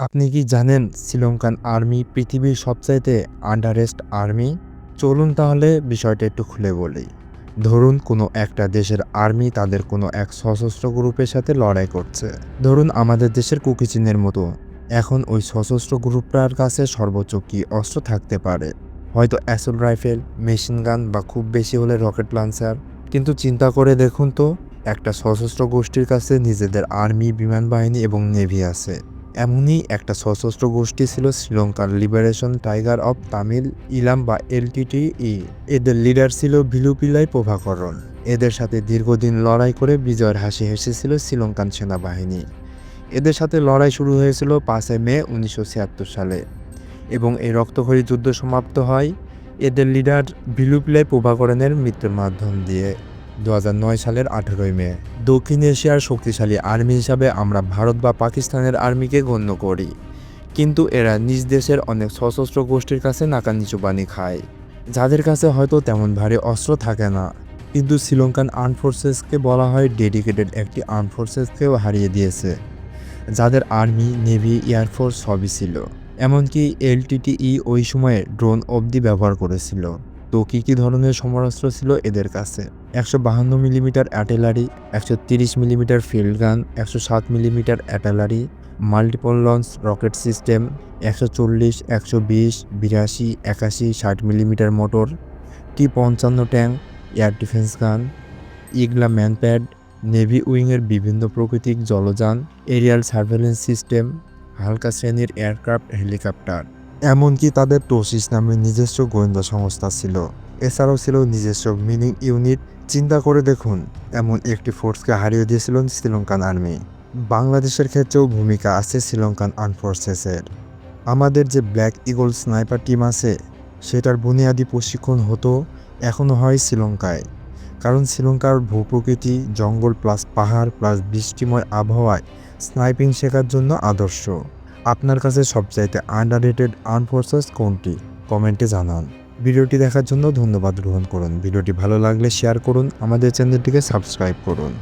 আপনি কি জানেন শ্রীলঙ্কান আর্মি পৃথিবীর সবচাইতে আন্ডারেস্ট আর্মি? চলুন তাহলে বিষয়টা একটু খুলে বলি। ধরুন কোনো একটা দেশের আর্মি তাদের কোনো এক সশস্ত্র গ্রুপের সাথে লড়াই করছে। ধরুন আমাদের দেশের কুকিচিনের মতো, এখন ওই সশস্ত্র গ্রুপটার কাছে সর্বোচ্চ কী অস্ত্র থাকতে পারে? হয়তো অ্যাসল রাইফেল, মেশিন গান বা খুব বেশি হলে রকেট লঞ্চার। কিন্তু চিন্তা করে দেখুন তো, একটা সশস্ত্র গোষ্ঠীর কাছে নিজেদের আর্মি, বিমান বাহিনী এবং নেভি আছে। এমনই একটা সশস্ত্র গোষ্ঠী ছিল শ্রীলঙ্কার liberation tiger of Tamil Eelam বা এলটিটিই এদের লিডার ছিল ভিলুপিলাই প্রভাকরণ এদের সাথে দীর্ঘদিন লড়াই করে বিজয়ের হাসি হেসেছিল শ্রীলঙ্কান সেনাবাহিনী। এদের সাথে লড়াই শুরু হয়েছিল পাঁচই মে উনিশশো ছিয়াত্তর সালে। এবং এই রক্তক্ষয়ী যুদ্ধ সমাপ্ত হয় এদের লিডার ভিলুপিলাই প্রভাকরণের মৃত্যুর মাধ্যম দিয়ে। দু হাজার নয় সালের আঠেরোই মে। দক্ষিণ এশিয়ার শক্তিশালী আর্মি হিসাবে আমরা ভারত বা পাকিস্তানের আর্মিকে গণ্য করি। কিন্তু এরা নিজ দেশের অনেক সশস্ত্র গোষ্ঠীর কাছে নাকানিচু পানি খায়। যাদের কাছে হয়তো তেমন ভারী অস্ত্র থাকে না। কিন্তু শ্রীলঙ্কান আর্ম ফোর্সেসকে বলা হয় ডেডিকেটেড একটি আর্ম ফোর্সেসকেও হারিয়ে দিয়েছে। যাদের আর্মি, নেভি এয়ারফোর্স সবই ছিল। এমনকি এলটিটিই ওই সময়ে ড্রোন অবধি ব্যবহার করেছিল। তো কী কী ধরনের সমরাস্ত্র ছিল এদের কাছে? একশো বাহান্ন মিলিমিটার অ্যাটেলারি, একশো তিরিশ মিলিমিটার ফিল্ড গান, একশো সাত millimetre artillery, multiple launch rocket system, একশো চল্লিশ, একশো বিশ, বিরাশি, একাশি, ষাট মিলিমিটার মোটর, টি পঞ্চান্ন ট্যাঙ্ক, এয়ার ডিফেন্স গান, ইগলা ম্যানপ্যাড, নেভি উইংয়ের বিভিন্ন প্রকৃতিক জলযান, এরিয়াল সার্ভেলেন্স সিস্টেম, হালকা শ্রেণির এয়ারক্রাফট হেলিকপ্টার। এমনকি তাদের টোসিস নামে নিজস্ব গোয়েন্দা সংস্থা ছিল। এছাড়াও ছিল নিজস্ব মিনিং ইউনিট। চিন্তা করে দেখুন, এমন একটি ফোর্সকে হারিয়ে দিয়েছিল শ্রীলঙ্কান আর্মি। বাংলাদেশের ক্ষেত্রেও ভূমিকা আছে শ্রীলঙ্কান আর্ম ফোর্সেসের। আমাদের যে ব্ল্যাক ইগল স্নাইপার টিম আছে, সেটার বুনিয়াদি প্রশিক্ষণ হতো এখনও হয় শ্রীলঙ্কায়। কারণ শ্রীলঙ্কার ভূপ্রকৃতি, জঙ্গল প্লাস পাহাড় প্লাস বৃষ্টিময় আবহাওয়ায় স্নাইপিং শেখার জন্য আদর্শ। আপনার কাছে সবচাইতে আন্ডার রেটেড আর্ম ফোর্সেস কোনটি? কমেন্টে জানান। ভিডিওটি দেখার জন্য ধন্যবাদ গ্রহণ করুন। ভিডিওটি ভালো লাগলে শেয়ার করুন। আমাদের চ্যানেলটিকে সাবস্ক্রাইব করুন।